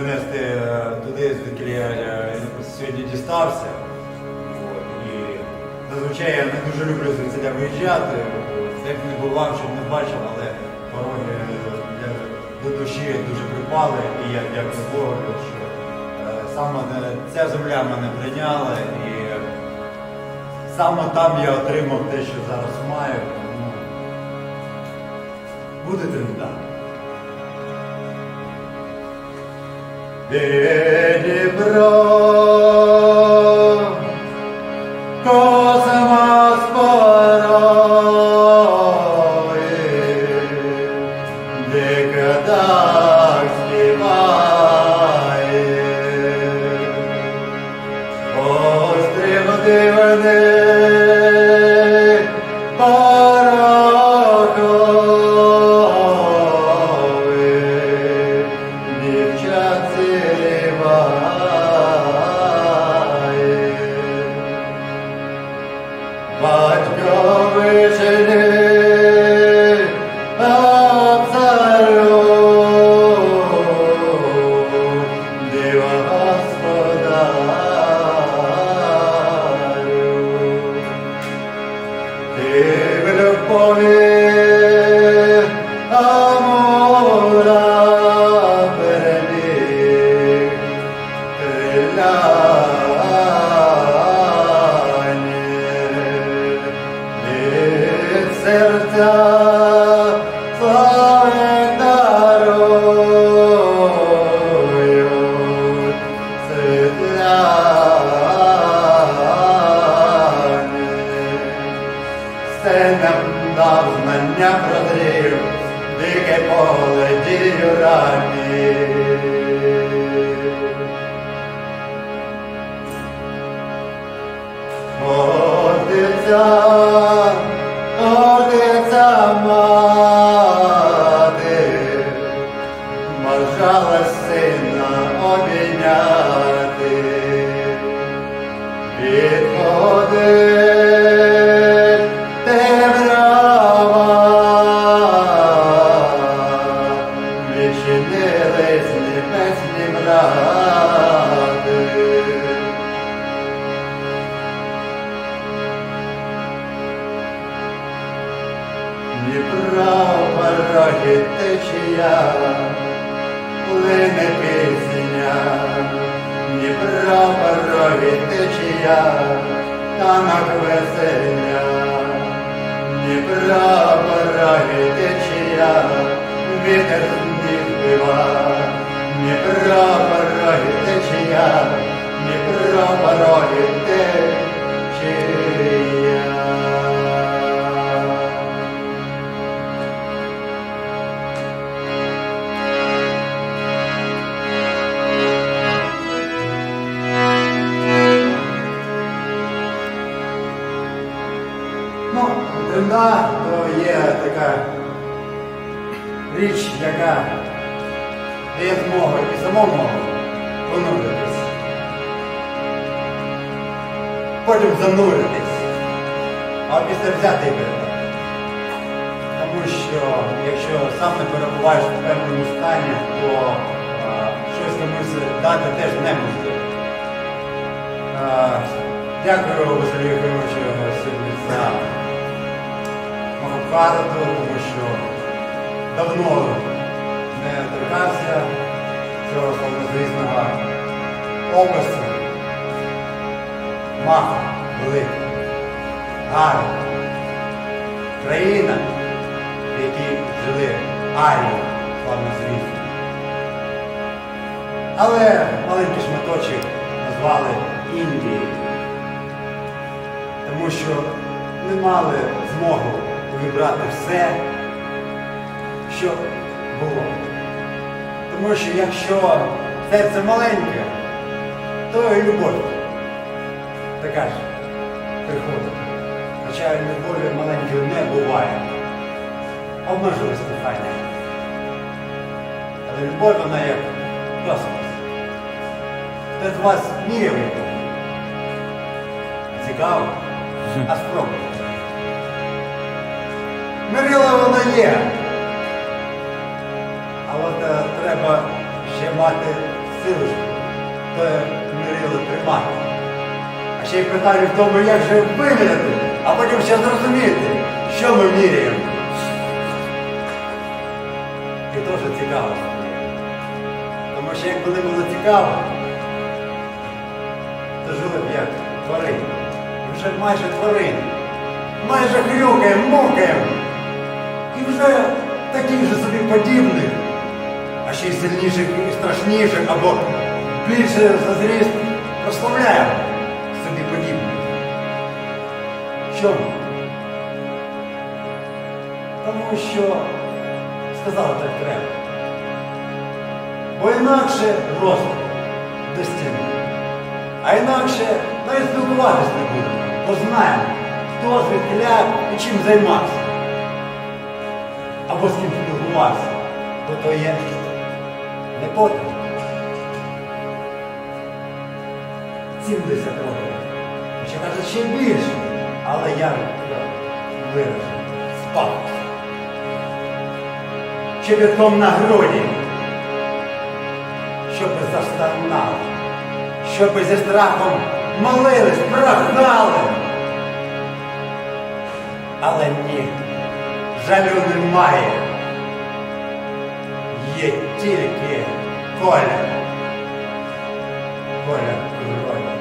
перенести е, туди, звідки я е, сьогодні дістався. І зазвичай я не дуже люблю звідси виїжджати, б не бував, щоб не бачив, але пороги е, до душі дуже припали, і я дякую Богу, що саме ця земля мене прийняла, і саме там я отримав те, що зараз маю. Тому будете не так. ebne pone amora per me per Certa, your eyes. Дніпра пороги течія, плине пісня, Дніпра пороги течія, танок веселя, Дніпра пороги течія, вітер сніг бива, Дніпра пороги течія, Дніпра пороги бренда то є така річ, яка дає змогу і самому понуритись. Потім зануритись, а після взяти і. Тому що якщо сам не перебуваєш в певному стані, то а, щось комусь дати теж неможливо. Дякую Василю Махабхарату, тому що давно не торкався цього славнозвісного опису. Маха велика, гарна, країна, в якій жили арії славнозвісні. Але маленький шматочок назвали Індією тому що не мали змогу вибрати все, що було. Тому що якщо серце маленьке, то і любов така ж приходить. Хоча любові маленької не буває. Обмежилось кохання. Але любов вона як космос. Хтось вас його. Цікаво? А спробуйте. Мирила вона є. А от е, треба ще мати силочку, то мірили тримати. А ще й питання в тому, як же виміряти, а потім ще зрозуміти, що ми міряємо. І теж цікаво. Тому що якби не було цікаво, то жили б як тварини. Вже майже тварини. Майже хрюкаємо, мукаємо. Сильніших і страшніших, або більше за зріст прославляємо собі подібних. Чому? Тому що сказали так треба. Бо інакше розпад до стіни. А інакше навіть спілкуватись не будемо. Бо знаємо, хто звідкиля і чим займався. Або з ким спілкувався. Бо то є не потім. 70 років. Ще кажуть, ще більше. Але я виражу. Спав. Чобітком на груді. Щоби застогнали. Щоби зі страхом молились, прохали. Але ні, жалю немає. Є тільки коля. Коля крові.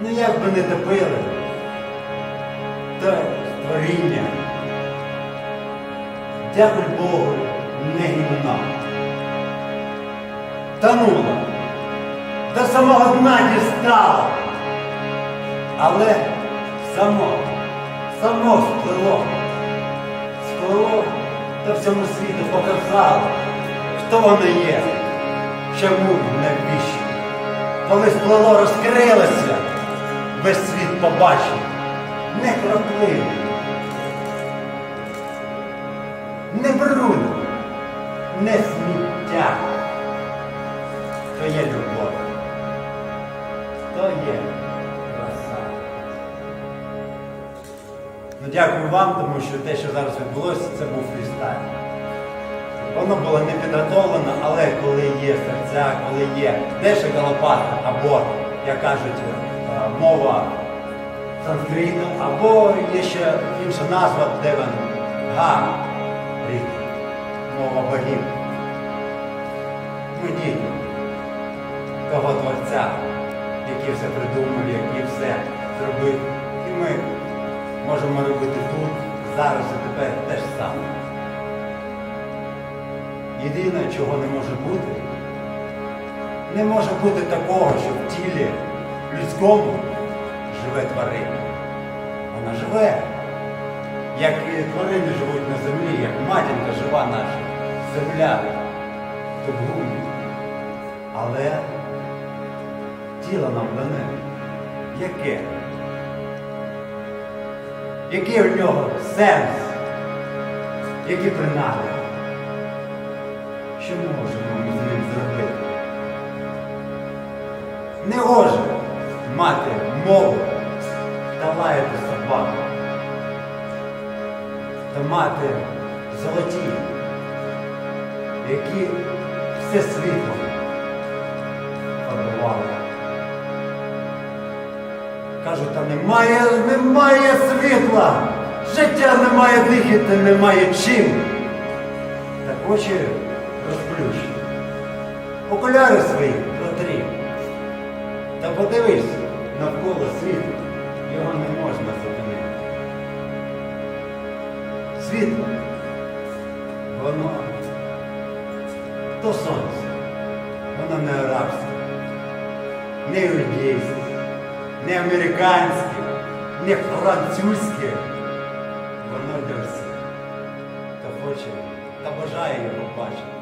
Ну як би не топили, то творіння. Дякую Богу, не гімна. Танула, до самого дна дістала. Але само, само сплило. Сплило та всьому світу показало, хто воно є, чому навіщо. Коли сплело розкрилося, весь світ побачив, не крапливо, не бруд, не сміття. Дякую вам, тому що те, що зараз відбулося, це був фрістайл. Воно було не підготовлено, але коли є серця, коли є дещо галопати, або, як кажуть, е, мова санскриту, або є ще інша назва Деван Га, рід, мова богів. Ми діти того Творця, який все придумав, який все зробив. І ми можемо робити тут, зараз і тепер те ж саме. Єдине, чого не може бути, не може бути такого, що в тілі людському живе тварина. Вона живе, як і тварини живуть на землі, як матінка жива наша земля, то в ґрунті. Але тіло нам дане. Яке? Який у нього сенс? Які принади? Що можемо ми з ним зробити? Не може мати мову та лаяти собаку. Та мати золоті, які все світло фарбували. Кажуть, та немає, немає світла, життя немає дихати, немає чим. Так очі розплющ. Окуляри свої протри. Та подивись навколо світу, його не можна зупинити. Світло, воно то сонце, воно не арабське, не індійське, не американське, не французьке. Воно для всіх. Хто хоче та бажає його бачити.